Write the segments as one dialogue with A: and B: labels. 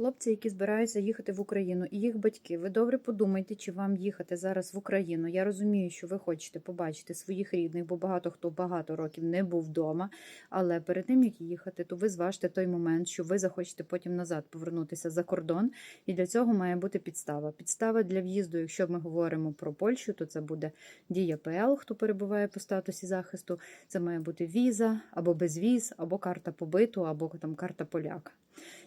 A: Хлопці, які збираються їхати в Україну, і їх батьки, ви добре подумайте, чи вам їхати зараз в Україну. Я розумію, що ви хочете побачити своїх рідних, бо багато хто багато років не був вдома. Але перед тим як їхати, то ви зважте той момент, що ви захочете потім назад повернутися за кордон. І для цього має бути підстава. Підстава для в'їзду, якщо ми говоримо про Польщу, то це буде дія ПЛ, хто перебуває по статусі захисту. Це має бути віза або безвіз, або карта побиту, або там карта поляка.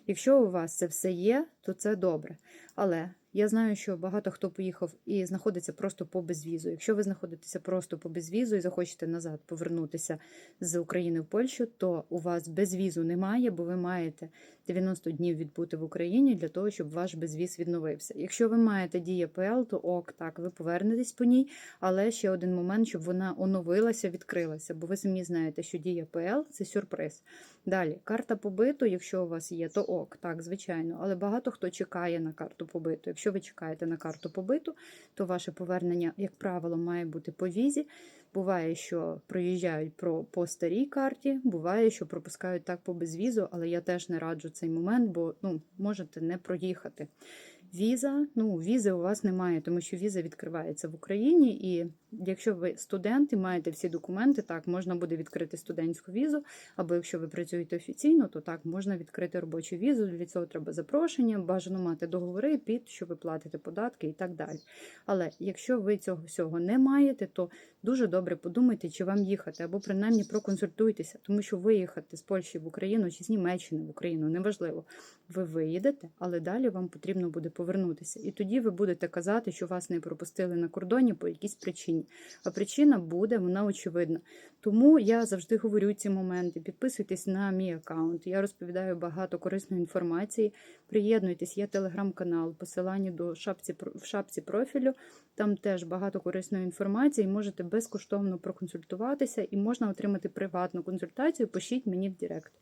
A: Якщо у вас це все є, то це добре. Але я знаю, що багато хто поїхав і знаходиться просто по безвізу. Якщо ви знаходитеся просто по безвізу і захочете назад повернутися з України в Польщу, то у вас безвізу немає, бо ви маєте 90 днів відбути в Україні для того, щоб ваш безвіз відновився. Якщо ви маєте дія ПЛ, то ок, так, ви повернетесь по ній, але ще один момент, щоб вона оновилася, відкрилася, бо ви самі знаєте, що дія ПЛ це сюрприз. Далі, карта побиту, якщо у вас є, то ок, так, звичайно. Але багато хто чекає на карту побиту. Якщо ви чекаєте на карту побиту, то ваше повернення, як правило, має бути по візі. Буває, що проїжджають про по старій карті, буває, що пропускають так по безвізу, але я теж не раджу цей момент, бо ну, можете не проїхати. Віза, ну візи у вас немає, тому що віза відкривається в Україні, і якщо ви студент і маєте всі документи, так можна буде відкрити студентську візу. Або якщо ви працюєте офіційно, то так можна відкрити робочу візу. Для цього треба запрошення, бажано мати договори під що ви платите податки і так далі. Але якщо ви цього всього не маєте, то дуже добре подумайте, чи вам їхати, або принаймні проконсультуйтеся, тому що виїхати з Польщі в Україну чи з Німеччини в Україну неважливо. Ви виїдете, але далі вам потрібно буде повернутися. І тоді ви будете казати, що вас не пропустили на кордоні по якійсь причині. А причина буде, вона очевидна. Тому я завжди говорю ці моменти. Підписуйтесь на мій аккаунт. Я розповідаю багато корисної інформації. Приєднуйтесь, є телеграм-канал, посилання до шапці в шапці профілю. Там теж багато корисної інформації. Можете безкоштовно проконсультуватися і можна отримати приватну консультацію. Пишіть мені в Директ.